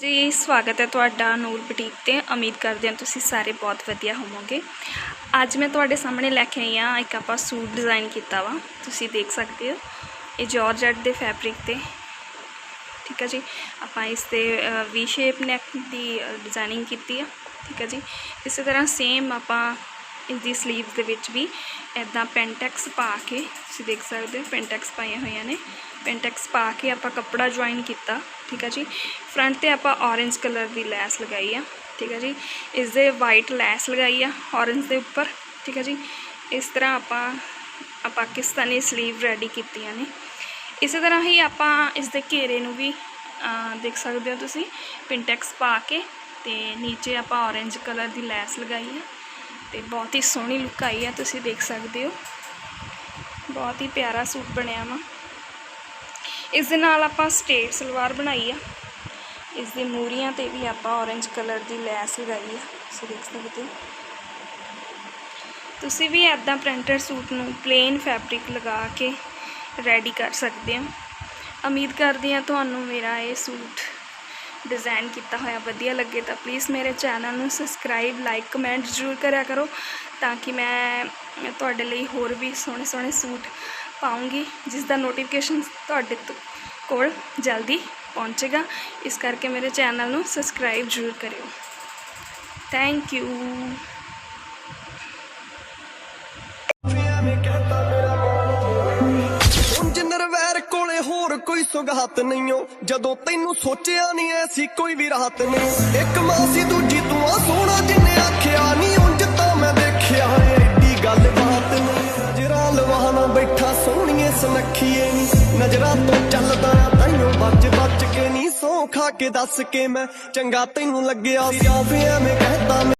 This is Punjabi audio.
ਜੀ, ਸਵਾਗਤ ਹੈ ਤੁਹਾਡਾ ਨੂਰ ਬੁਟੀਕ ਤੇ। ਉਮੀਦ ਕਰਦੇ ਹਾਂ ਤੁਸੀਂ ਸਾਰੇ ਬਹੁਤ ਵਧੀਆ ਹੋਵੋਗੇ। ਅੱਜ ਮੈਂ ਤੁਹਾਡੇ ਸਾਹਮਣੇ ਲੈ ਕੇ ਆਈ ਹਾਂ ਇੱਕ ਆਪਾਂ ਸੂਟ ਡਿਜ਼ਾਈਨ ਕੀਤਾ ਵਾ। ਤੁਸੀਂ ਦੇਖ ਸਕਦੇ ਹੋ, ਇਹ ਜਾਰਜਟ ਦੇ ਫੈਬਰਿਕ ਤੇ। ਠੀਕ ਹੈ ਜੀ, ਆਪਾਂ ਇਸ ਤੇ ਵੀ ਸ਼ੇਪ ਨੈਕ ਦੀ ਡਿਜ਼ਾਈਨਿੰਗ ਕੀਤੀ ਆ। ਠੀਕ ਹੈ ਜੀ, ਇਸੇ ਤਰ੍ਹਾਂ ਸੇਮ ਆਪਾਂ ਇਸ ਦੀ ਸਲੀਵਸ ਦੇ ਵਿੱਚ ਵੀ ਇਦਾਂ ਪੈਂਟੈਕਸ ਪਾ ਕੇ, ਤੁਸੀਂ ਦੇਖ ਸਕਦੇ ਹੋ ਪੈਂਟੈਕਸ ਪਾਈਆਂ ਹੋਈਆਂ ਨੇ। ਪੈਂਟੈਕਸ ਪਾ ਕੇ ਆਪਾਂ ਕੱਪੜਾ ਜੁਆਇਨ ਕੀਤਾ, ਠੀਕ ਹੈ ਜੀ? ਫਰੰਟ ਤੇ ਆਪਾਂ orange ਕਲਰ ਦੀ ਲੈਸ ਲਗਾਈ ਆ, ਠੀਕ ਹੈ ਜੀ? ਇਸ ਦੇ ਵਾਈਟ ਲੈਸ ਲਗਾਈ ਆ, orange ਦੇ ਉੱਪਰ, ਠੀਕ ਹੈ ਜੀ? ਇਸ ਤਰ੍ਹਾਂ ਆਪਾਂ ਆ ਪਾਕਿਸਤਾਨੀ ਸਲੀਵ ਰੈਡੀ ਕੀਤੀਆਂ ਨੇ। ਇਸੇ ਤਰ੍ਹਾਂ ਹੀ ਆਪਾਂ ਇਸ ਦੇ ਘੇਰੇ ਨੂੰ ਵੀ ਦੇਖ ਸਕਦੇ ਹੋ ਤੁਸੀਂ ਪਿੰਟੈਕਸ ਪਾ ਕੇ ਤੇ ਨੀਚੇ ਆਪਾਂ orange ਕਲਰ ਦੀ ਲੈਸ ਲਗਾਈ ਆ। ਤੇ ਬਹੁਤ ਹੀ ਸੋਹਣੀ ਲੁੱਕ ਆਈ ਆ, ਤੁਸੀਂ ਦੇਖ ਸਕਦੇ ਹੋ। ਬਹੁਤ ਹੀ ਪਿਆਰਾ ਸੂਟ ਬਣਿਆ ਵਾ। ਇਸ ਦੇ ਨਾਲ ਆਪਾਂ ਸਟੇਟ ਸਲਵਾਰ ਬਣਾਈ ਆ। ਇਸ ਦੇ ਮੂਰੀਆਂ ਤੇ ਵੀ ਆਪਾਂ orange ਕਲਰ ਦੀ ਲੈਸ ਲਗਾਈ ਆ, ਤੁਸੀਂ ਦੇਖ ਸਕਦੇ ਹੋ। ਤੁਸੀਂ ਵੀ ਐਦਾਂ ਪ੍ਰਿੰਟਡ ਸੂਟ ਨੂੰ ਪਲੇਨ ਫੈਬਰਿਕ ਲਗਾ ਕੇ ਰੈਡੀ ਕਰ ਸਕਦੇ ਹੋ। ਉਮੀਦ ਕਰਦੀ ਹਾਂ ਤੁਹਾਨੂੰ ਮੇਰਾ ਇਹ ਸੂਟ ਡਿਜ਼ਾਈਨ ਕੀਤਾ ਹੋਇਆ, ਵਧੀਆ ਲੱਗੇ ਤਾਂ ਪਲੀਜ਼ ਮੇਰੇ ਚੈਨਲ ਨੂੰ ਸਬਸਕ੍ਰਾਈਬ ਲਾਈਕ ਕਮੈਂਟ ਜ਼ਰੂਰ ਕਰਿਆ ਕਰੋ ਤਾਂ ਕਿ ਮੈਂ ਤੁਹਾਡੇ ਲਈ ਹੋਰ ਵੀ ਸੋਹਣੇ ਸੋਹਣੇ ਸੂਟ ਪਾਉਂਗੀ, ਜਿਸ ਦਾ ਨੋਟੀਫਿਕੇਸ਼ਨ ਤੁਹਾਡੇ ਤੱਕ ਕੋਲ ਜਲਦੀ ਪਹੁੰਚੇਗਾ। ਇਸ ਕਰਕੇ ਮੇਰੇ ਚੈਨਲ ਨੂੰ ਸਬਸਕ੍ਰਾਈਬ ਜ਼ਰੂਰ ਕਰਿਓ। ਥੈਂਕ ਯੂ ਹੋਰ ਕੋਈ ਸੁਗਾਤ ਨਹੀਂਓ। ਜਦੋਂ ਤੈਨੂੰ ਸੋਚਿਆ ਨਹੀਂ ਐਸੀ ਕੋਈ ਵੀ ਰਾਤ ਨਹੀਂ ਇੱਕ ਮਾਂ ਸੀ ਦੂਜੀ ਤੂੰ ਆ ਸੋਹਣਾ ਜਿੰਨੇ ਆਖਿਆ ਨਹੀਂ ਉਂਝ ਤਾਂ ਮੈਂ ਦੇਖਿਆ ਏਡੀ ਗੱਲ ਬਾਤ ਨਹੀਂ ਨਜ਼ਰਾਂ ਲਵਾਣਾ ਬੈਠਾ ਸੋਹਣੀਏ ਸੁਨੱਖੀਏ ਨੀ। ਨਜ਼ਰਾਂ ਤੋਂ ਚੱਲਦਾ ਤੈਨੂੰ ਬੱਜ ਬੱਜ ਕੇ ਨਹੀਂ ਸੌਂ ਖਾ ਕੇ ਦੱਸ ਕੇ ਮੈਂ ਚੰਗਾ ਤੈਨੂੰ ਲੱਗਿਆ ਸੀ। ਜਾਂ ਵੀ ਐਵੇਂ ਕਹਿਤਾ